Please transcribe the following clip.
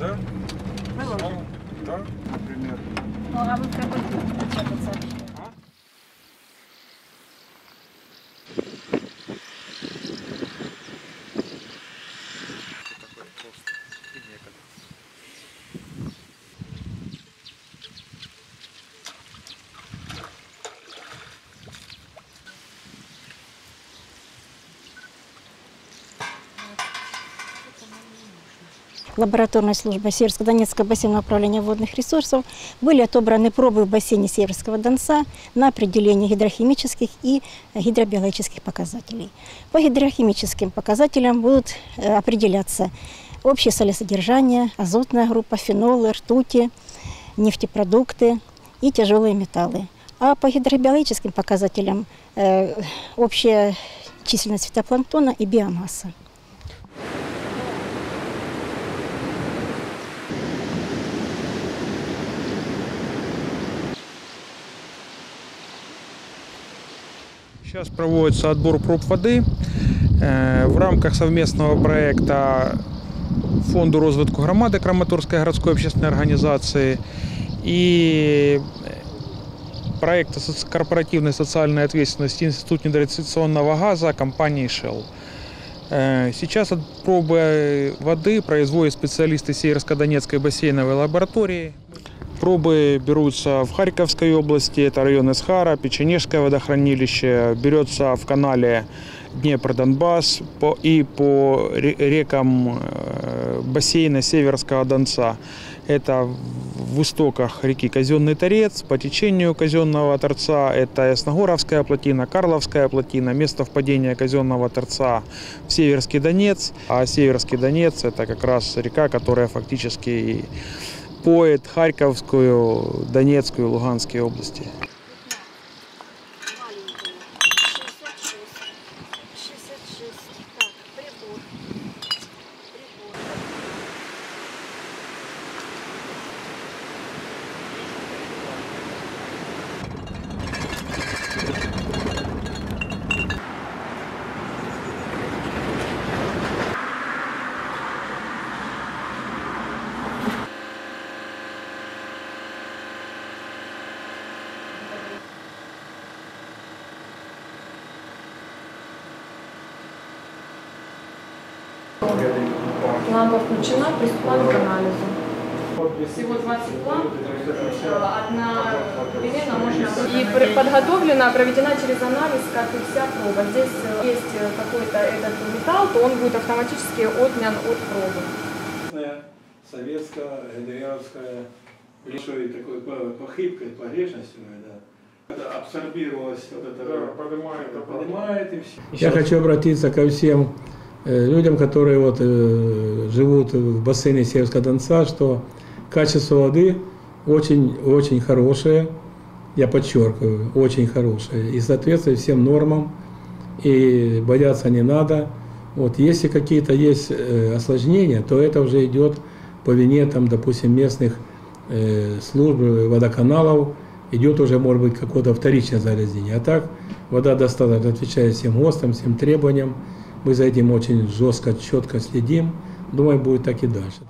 да? Выложим. Да, например. Ну, а вы в какой лабораторной службой Северско-Донецкого бассейного управления водных ресурсов были отобраны пробы в бассейне Северского Донца на определение гидрохимических и гидробиологических показателей. По гидрохимическим показателям будут э, определяться общее солесодержание, азотная группа, фенолы, ртути, нефтепродукты и тяжелые металлы. А по гидробиологическим показателям э, общая численность фитопланктона и биомасса. Сейчас проводится отбор проб воды Э, в рамках совместного проекта Фонду розвитку громади Краматорської городской общественной организации и проекта соц- корпоративной социальной ответственности Институт недорегистрационного газа компании Shell. Э, Сейчас пробы воды производят специалисты Северско-Донецкой бассейновой лаборатории. Пробы берутся в Харьковской области, это район Исхара, Печенежское водохранилище, берется в канале Днепр-Донбасс и по ре- рекам э, бассейна Северского Донца. Это в истоках реки Казенный Торец, по течению Казенного Торца, это Ясногоровская плотина, Карловская плотина, место впадения Казенного Торца в Северский Донец, а Северский Донец это как раз река, которая фактически поет Харьковскую, Донецкую, Луганские области. Лампа включена, приступаем к анализу. Всего 20 ламп, одна перемена можно... И подготовлена, проведена через анализ, как и вся проба. Здесь э, есть э, какой-то этот металл, то он будет автоматически отнян от пробы. Советская, ГДРовская, большой такой по- похибкой, погрешностью, да. Это абсорбировалось, вот это поднимает и все. Я хочу обратиться ко всем людям, которые вот, э, живут в бассейне Северского Донца, что качество воды очень-очень хорошее, я подчеркиваю, очень хорошее, и соответствует всем нормам, и бояться не надо. Вот, если какие-то есть э, осложнения, то это уже идет по вине, там, допустим, местных э, служб, э, водоканалов, идет уже, может быть, какое-то вторичное загрязнение. А так, вода достаточно отвечает всем ГОСТам, всем требованиям. Мы за этим очень жестко, четко следим. Думаю, будет так и дальше.